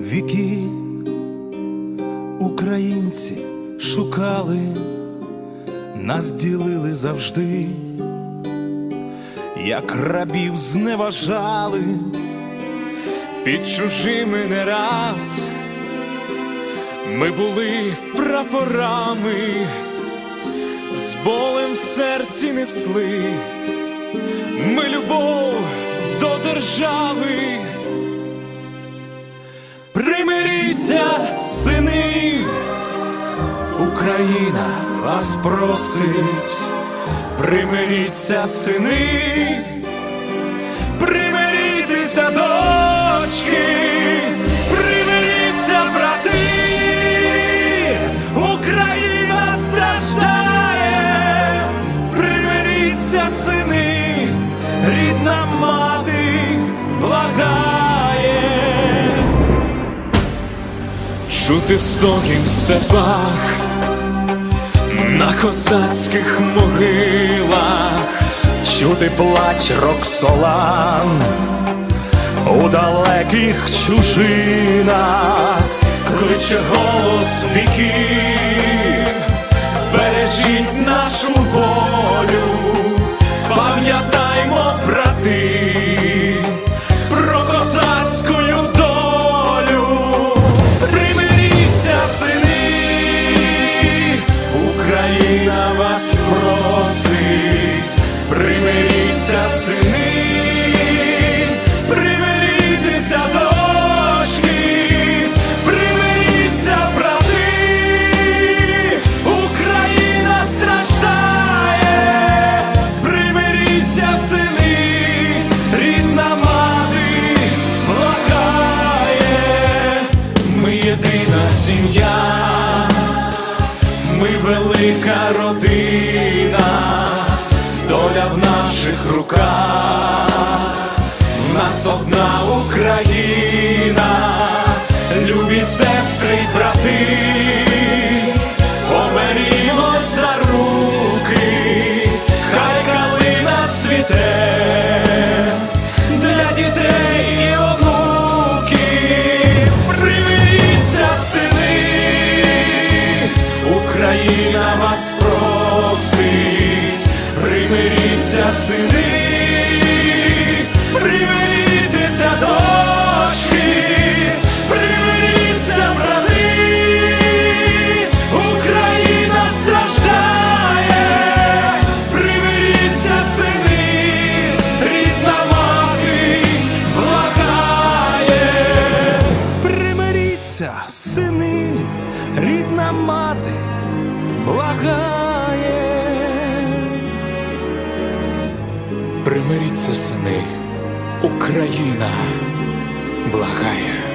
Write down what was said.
віки. Українці шукали, нас ділили завжди, як рабів зневажали, під чужими не раз. Ми були прапорами, з болем в серці несли, ми любов до держави. Примиріться, сини, Україна вас просить, примиріться, сини, примиріться, дочки, Чути стоки в степах, на козацьких могилах, чути плач роксолан у далеких чужинах, кличе голос віків, родина, доля в наших руках, в нас одна Україна, любі сестри й брати, оберімось за руки, хай калина цвіте для дітей Україна вас просить, примиріться, сини, примиріться, дочки, примиріться, брати, Україна страждає, примиріться, сини, рідна мати благає, примиріться, сини, рідна мати благає. Примиріться, сини, Україна благає.